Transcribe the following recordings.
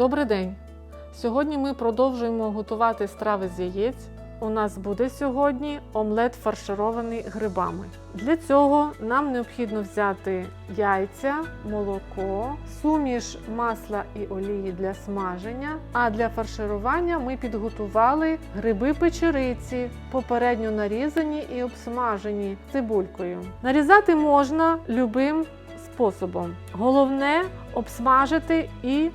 Добрий день! Сьогодні ми продовжуємо готувати страви з яєць. У нас буде сьогодні омлет фарширований грибами. Для цього нам необхідно взяти яйця, молоко, суміш масла і олії для смаження. А для фарширування ми підготували гриби печериці, попередньо нарізані і обсмажені цибулькою. Нарізати можна любим способом. Головне обсмажити і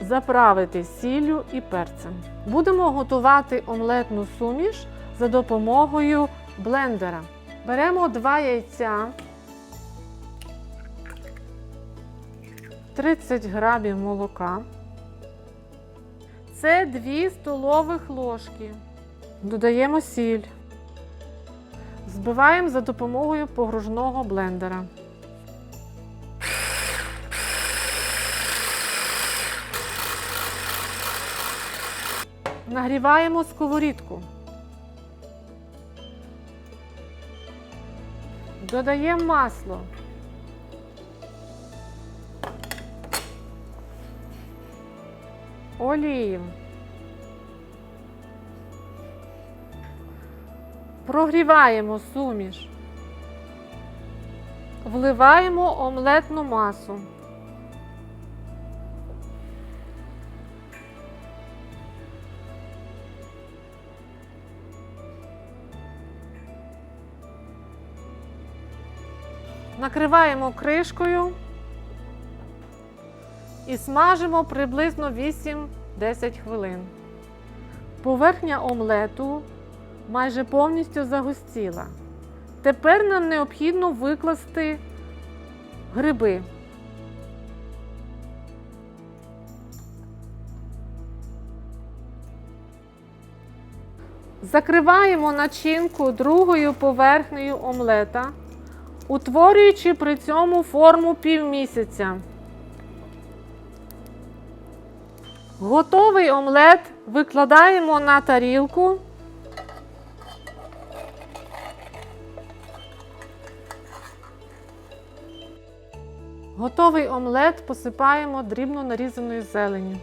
заправити сіллю і перцем. Будемо готувати омлетну суміш за допомогою блендера. Беремо два яйця, 30 грамів молока. Це 2 столових ложки. Додаємо сіль. Збиваємо за допомогою погружного блендера. Нагріваємо сковорідку. Додаємо масло. Олію. Прогріваємо суміш. Вливаємо омлетну масу. Накриваємо кришкою і смажимо приблизно 8-10 хвилин. Поверхня омлету майже повністю загустіла. Тепер нам необхідно викласти гриби. Закриваємо начинку другою поверхнею омлета утворюючи при цьому форму півмісяця. Готовий омлет викладаємо на тарілку. Готовий омлет посипаємо дрібно нарізаною зеленню.